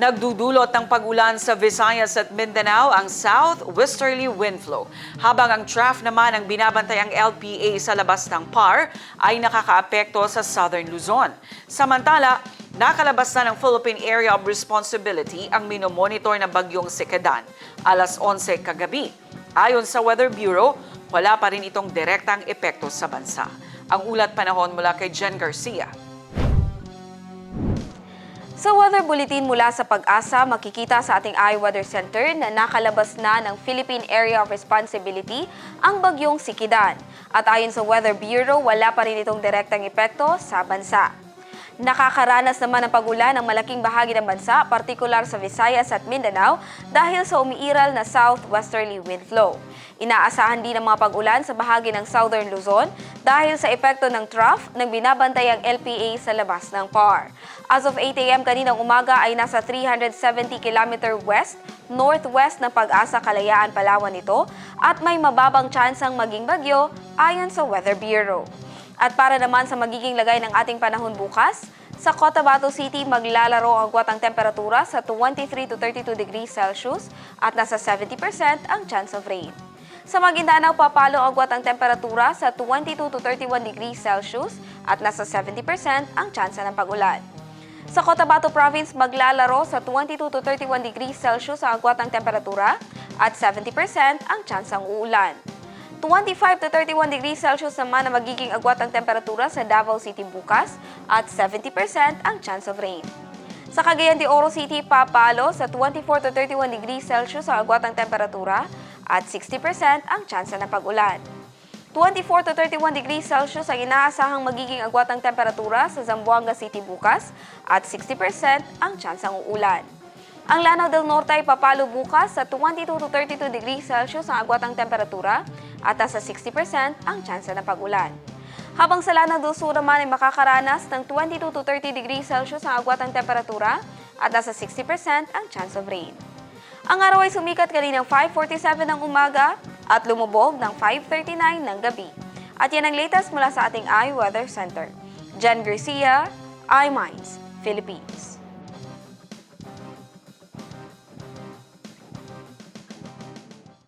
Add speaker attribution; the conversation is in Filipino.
Speaker 1: Nagdudulot ng pag-ulan sa Visayas at Mindanao ang southwesterly wind flow. Habang ang trough naman ang binabantayang LPA sa labas ng PAR ay nakakaapekto sa southern Luzon. Samantala, nakalabas na ng Philippine Area of Responsibility ang minomonitor na bagyong Sikadan alas 11 kagabi. Ayon sa Weather Bureau, wala pa rin itong direktang epekto sa bansa. Ang ulat panahon mula kay Jen Garcia.
Speaker 2: Sa weather bulletin mula sa pag-asa, makikita sa ating iWeather Center na nakalabas na ng Philippine Area of Responsibility ang bagyong Sikidan. At ayon sa Weather Bureau, wala pa rin itong direktang epekto sa bansa. Nakakaranas naman ng pagulan ng malaking bahagi ng bansa, partikular sa Visayas at Mindanao dahil sa umiiral na southwesterly wind flow. Inaasahan din ang mga pagulan sa bahagi ng southern Luzon dahil sa epekto ng trough ng binabantayang LPA sa labas ng PAR. As of 8 a.m. kaninang umaga ay nasa 370 km west, northwest ng pag-asa Kalayaan, Palawan ito at may mababang tsansang maging bagyo ayon sa Weather Bureau. At para naman sa magiging lagay ng ating panahon bukas, sa Cotabato City maglalaro ang agwat temperatura sa 23 to 32 degrees Celsius at nasa 70% ang chance of rain. Sa Maguindanao, papalo ang agwat temperatura sa 22 to 31 degrees Celsius at nasa 70% ang tsansa ng pagulan. Sa Cotabato Province, maglalaro sa 22 to 31 degrees Celsius ang agwat temperatura at 70% ang tsansang uulan. 25 to 31 degrees Celsius naman ang magiging agwat ang temperatura sa Davao City bukas at 70% ang chance of rain. Sa Cagayan de Oro City, papalo sa 24 to 31 degrees Celsius ang agwat ang temperatura at 60% ang tsansa ng pag-ulan. 24 to 31 degrees Celsius ang inaasahang magiging agwat ang temperatura sa Zamboanga City bukas at 60% ang tsansang uulan. Ang Lanao del Norte ay papalo bukas sa 22 to 32 degrees Celsius ang agwat ang temperatura at nasa 60% ang tsansa ng pag-ulan. Habang sa Lanao del Sur naman ay makakaranas ng 22 to 30 degrees Celsius ang agwat ang temperatura at nasa 60% ang chance of rain. Ang araw ay sumikat kaninang 5.47 ng umaga at lumubog ng 5.39 ng gabi. At yan ang latest mula sa ating iWeather Center. Jen Garcia, iMinds, Philippines.